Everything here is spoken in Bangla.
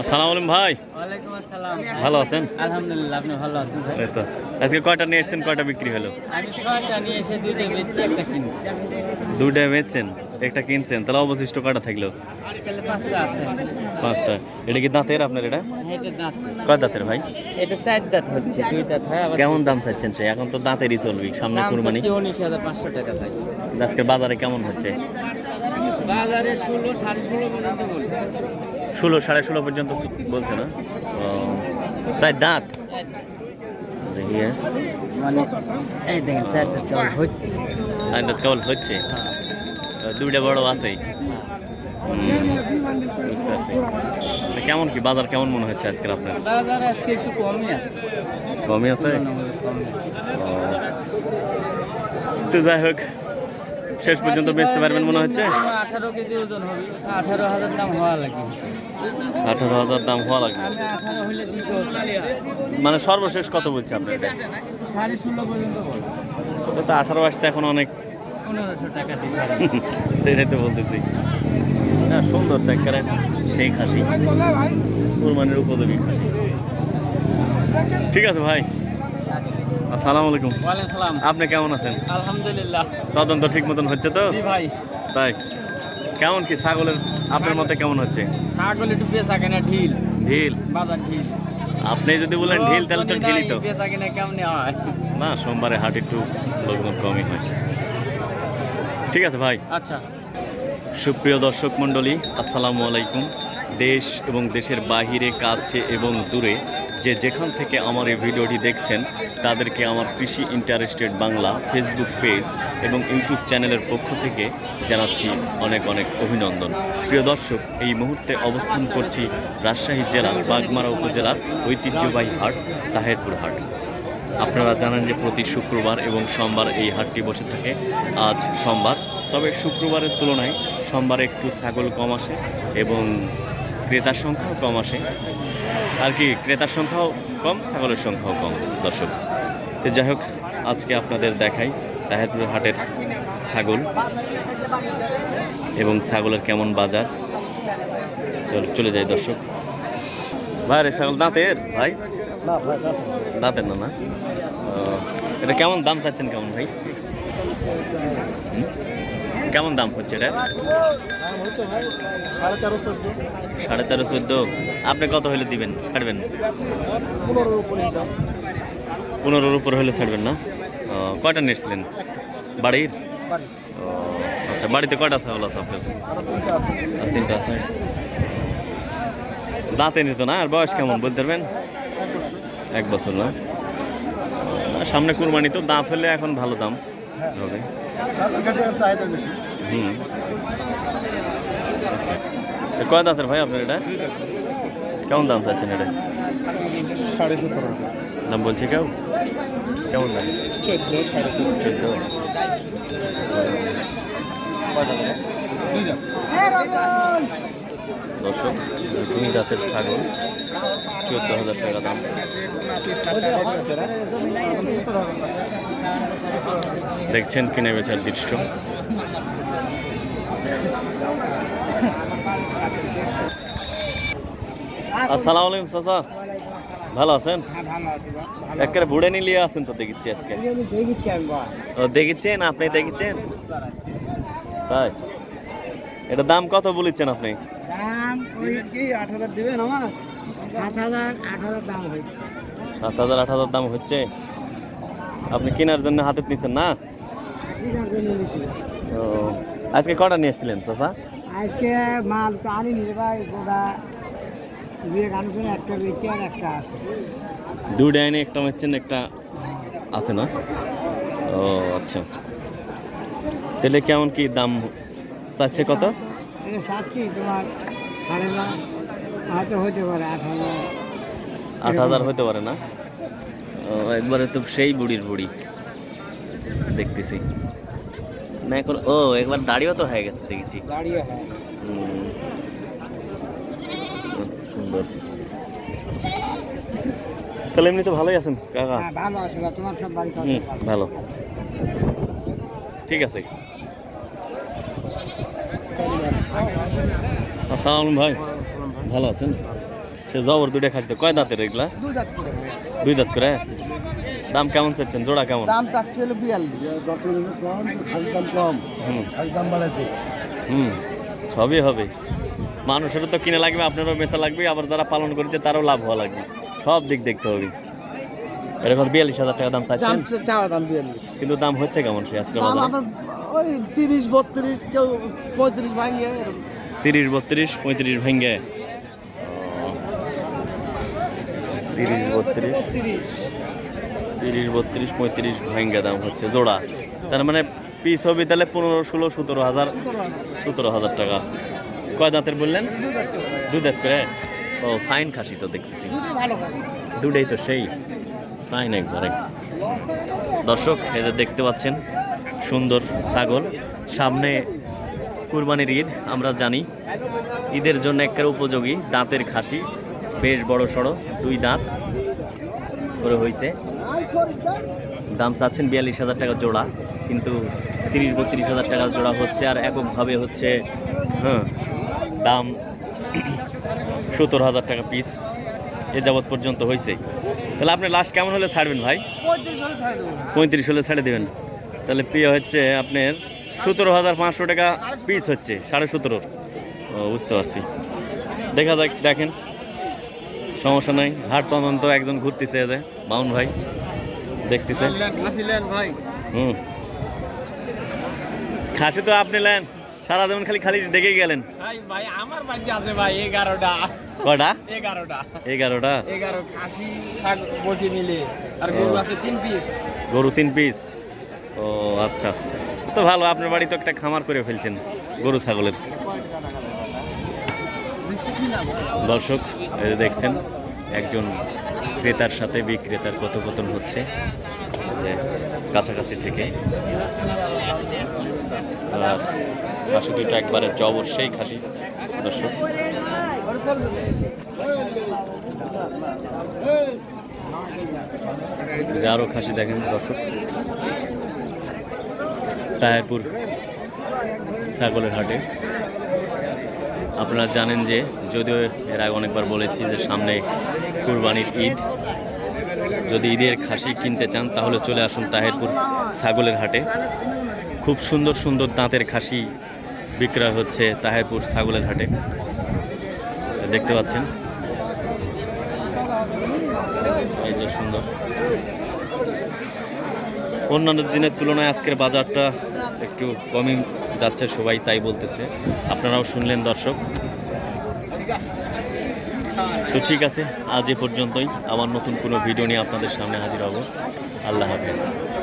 আসসালামু আলাইকুম ভাই। ওয়ালাইকুম আসসালাম। ভালো আছেন? আলহামদুলিল্লাহ আপনি ভালো আছেন ভাই? এই তো। আজকে কয়টা নিয়ে এসেছেন কয়টা বিক্রি হলো? আমি ছয়টা নিয়ে এসে দুইটা বেচছি একটা কিনছি। দুইটা বেচছেন একটা কিনছেন তাহলে অবশিষ্ট কয়টা থাকল? তাহলে পাঁচটা আছে। পাঁচটা। এটা কি দাঁতের আপনার এটা? এটা দাঁত। কয় দাঁতের ভাই? এটা চার দাঁত হচ্ছে দুই দাঁত হয় আবার কেমন দাম চাচ্ছেন সে? এখন তো দাঁতেরই চলবি সামনে কুরবানি। টাকা চাই আজকে বাজারে কেমন হচ্ছে? বাজারে ষোলো সাড়ে ষোলো পর্যন্ত বলছে। ষোলো সাড়ে ষোলো পর্যন্ত বলছে না? চার দাঁত? দেখি হ্যাঁ। মানে এই দেখেন চার দাঁত কেবল হচ্ছে। চার দাঁত কেবল হচ্ছে? দুইটা বড় আছেই বুঝতে পারছি। কেমন কি বাজার কেমন মনে হচ্ছে আজকে আপনার? বাজারে আজকে একটু কমই আছে। কমই আছে। তো যাই হোক শেষ পর্যন্ত বেচতে পারবেন মনে হচ্ছে? আঠারো কেজি ওজন হবে। আঠারো হাজার দাম হওয়া লাগে আঠারো হাজার দাম হওয়া লাগবে। মানে সর্বশেষ কত বলছে আপনার এটা? সাড়ে ষোলো পর্যন্ত তো তো আঠারো আসতে এখন অনেক পনেরোশো টাকা সেটাই তো বলতেছি। না সুন্দর দেখকারে সেই খাসি। কুরবানির উপযোগী খাসি। ঠিক আছে ভাই। আসসালামু আলাইকুম। সালাম। আপনি কেমন আছেন? আলহামদুলিল্লাহ। তদন্ত ঠিক মতন হচ্ছে তো? ভাই। তাই। কেমন কি ছাগলের আপনার মতে কেমন হচ্ছে? ছাগল একটু বেচা কেনা ঢিল। ঢিল? বাজার ঢিল। আপনি যদি বলেন ঢিল তাহলে তো ঢিলই তো। বেচা কেনা কেমনে হয়? না সোমবারে হাট একটু লোকজন কমই হয়। ঠিক আছে ভাই। আচ্ছা। সুপ্রিয় দর্শক মণ্ডলী আসসালামু আলাইকুম। দেশ এবং দেশের বাহিরে, কাছে এবং দূরে যে যেখান থেকে আমার এই ভিডিওটি দেখছেন, তাদেরকে আমার কৃষি ইন্টারেস্টেড বাংলা ফেসবুক পেজ এবং ইউটিউব চ্যানেলের পক্ষ থেকে জানাচ্ছি অনেক অনেক অভিনন্দন। প্রিয় দর্শক, এই মুহূর্তে অবস্থান করছি রাজশাহী জেলার বাগমারা উপজেলার ঐতিহ্যবাহী হাট, তাহেরপুর হাট। আপনারা জানেন যে প্রতি শুক্রবার এবং সোমবার এই হাটটি বসে থাকে। আজ সোমবার, তবে শুক্রবারের তুলনায় সোমবারে একটু ছাগল কম আসে এবং ক্রেতার সংখ্যাও কম আসে। আর কি ক্রেতার সংখ্যাও কম ছাগলের সংখ্যাও কম দর্শক। তো যাই হোক আজকে আপনাদের দেখাই তাহেরপুর হাটের ছাগল এবং ছাগলের কেমন বাজার। চল- চলে যাই দর্শক। ভাই রে ছাগল দাঁতের? ভাই? দাঁতের না। না এটা কেমন দাম চাচ্ছেন কেমন ভাই? কেমন দাম হচ্ছে এটা? সাড়ে তেরো চোদ্দ। আপনি কত হলে দিবেন? ছাড়বেন? পনেরোর উপরে হলে ছাড়বেন না? কয়টা নিয়েছিলেন? বাড়ির? আচ্ছা বাড়িতে কয়টা ছাগল আছে আপনার? আরও তিনটা আছে। দাঁতে নিত না? আর বয়স কেমন বলতে পারবেন? এক বছর না, সামনে কুরবানি তো দাঁত হলে এখন ভালো দাম। হুম। আচ্ছা কয় দাঁতের ভাই আপনার এটা? কেমন দাম চাচ্ছেন এটা? সাড়ে সতেরো দাম বলছে কেউ? কেমন দাম? চোদ্দ সাড়ে চোদ্দ। চোদ্দ। দর্শক, দুই দাঁতের ছাগল, চোদ্দ হাজার টাকা দাম। দেখছেন কিনে বেচার দৃশ্য। আসসালামু আলাইকুম, চাচা। ভালো আছেন? একেবারে বুড়ে নিলিয়ে আছেন তো দেখিচ্ছি আজকে। দেখিচ্ছেন? আপনি দেখিচ্ছেন? তাই? এটা দাম কত বলেছেন আপনি? দাম ওই কি? আট হাজার দেবেন আমার? পাঁচ হাজার আট হাজার দাম হয়েছে। সাত হাজার আট হাজার দাম হচ্ছে? আপনি কেনার জন্য হাতে নিচ্ছেন না? তো আজকে কটা নিয়ে এসেছিলেন চাচা? আজকে মাল তো আনিনি রে ভাই গোদা। দুই গান করে একটা বেশি আর একটা আছে। দুইটা এনে একটা হচ্ছেন একটা আছে না? ও আচ্ছা। তাহলে কেমন কি দাম চাচ্ছে কত? সাতটি তোমার সাড়ে লাখ হয়তো হতে পারে আট হাজার। আট হাজার হতে পারে না? একবারে তো সেই বুড়ির বুড়ি। দেখতেছি। না এখন ও একবার দাড়িও তো হয়ে গেছে দেখেছি। হ্যাঁ সুন্দর। তাহলে এমনি তো ভালোই আছেন কাকা? হ্যাঁ ভালো আছে তোমার সব বাড়ি হুম ভালো। ঠিক আছে। আসসালাম ভাই। ভালো আছেন? সে জবর দুইটা খাসি তো। কয় দাঁতের এগুলা? দুই দাঁত করে। দুই দাঁত করে? দাম কেমন চাচ্ছেন? জোড়া কেমন? দাম চাচ্ছে হলো বিয়াল্লিশ। কম দাম কম। হুম। খাসির দাম বাড়াইতে হুম সবই হবে। মানুষেরও তো কিনে লাগবে আপনারও বেচা লাগবে আবার যারা পালন করছে তারও লাভ হওয়া লাগবে। সব দিক দেখতে হবে। এরকম বিয়াল্লিশ হাজার টাকা দাম চাচ্ছেন? চাওয়া দাম বিয়াল্লিশ। কিন্তু দাম হচ্ছে কেমন সে আজকে ওই তিরিশ বত্রিশ কেউ পঁয়ত্রিশ ভাঙিয়ে এরকম। তিরিশ বত্রিশ পঁয়ত্রিশ ভেঙ্গে। তিরিশ বত্রিশ। তিরিশ তিরিশ বত্রিশ পঁয়ত্রিশ ভেঙ্গে দাম হচ্ছে জোড়া। তার মানে পিস হবে তাহলে পনেরো ষোলো সতেরো হাজার সতেরো হাজার টাকা। কয় দাঁতের বললেন? দুই দাঁত করে। ও ফাইন খাসি তো দেখতেছি। দুটাই তো সেই। ফাইন একবারে। দর্শক এদের দেখতে পাচ্ছেন সুন্দর ছাগল। সামনে কুরবানির ঈদ আমরা জানি ঈদের জন্য একটা উপযোগী দাঁতের খাসি বেশ বড় সড়ো দুই দাঁত করে হয়েছে দাম চাচ্ছেন বিয়াল্লিশ হাজার টাকা জোড়া কিন্তু তিরিশ বত্রিশ হাজার টাকা জোড়া হচ্ছে আর এককভাবে হচ্ছে হ্যাঁ দাম সত্তর হাজার টাকা পিস এ যাবৎ পর্যন্ত হয়েছে তাহলে আপনি লাস্ট কেমন হলে ছাড়বেন ভাই? পঁয়ত্রিশ হলে ছাড়ে দেবো। পঁয়ত্রিশ হলে ছেড়ে দেবেন। তাহলে প্রিয় হচ্ছে আপনার সতেরো হাজার পাঁচশো টাকা পিস হচ্ছে সাড়ে সতেরোর। বুঝতে পারছি। দেখা যাক দেখেন। সমস্যা নাই। হাট তদন্ত একজন ঘুরতেছে যে মাউন ভাই দেখতেছে। ভাই হুম। খাসি তো আপনি নেন। সারা যেমন খালি খালি দেখেই গেলেন। ভাই ভাই আমার বাড়ি আছে ভাই এগারোটা। কটা? এগারোটা। এগারোটা? এগারো খাসি শাক বটি মিলে আর গরু আছে তিন পিস গরু তিন পিস ও আচ্ছা। তো ভালো, আপনার বাড়ি তো একটা খামার করে ফেলছেন গরু, ছাগলের। দর্শক দেখছেন, একজন ক্রেতার সাথে বিক্রেতার কথোপকথন হচ্ছে কাছাকাছি থেকে। আর খাসি দুটো একবারে জবর সেই খাসি, দর্শক। আরও খাসি দেখেন, দর্শক। তাহেরপুর ছাগলের হাটে। আপনারা জানেন যে, যদিও এর আগে অনেকবার বলেছি যে সামনে কুরবানির ঈদ, যদি ঈদের খাসি কিনতে চান, তাহলে চলে আসুন তাহেরপুর ছাগলের হাটে। খুব সুন্দর সুন্দর দাঁতের খাসি বিক্রয় হচ্ছে তাহেরপুর ছাগলের হাটে। দেখতে পাচ্ছেন? এই যে সুন্দর। অন্যান্য দিনের তুলনায় আজকের বাজারটা একটু কমই যাচ্ছে, সবাই তাই বলতেছে। আপনারাও শুনলেন, দর্শক। তো ঠিক আছে, আজ এ পর্যন্তই। আমার নতুন কোনো ভিডিও নিয়ে আপনাদের সামনে হাজির হব। আল্লাহ হাফেজ।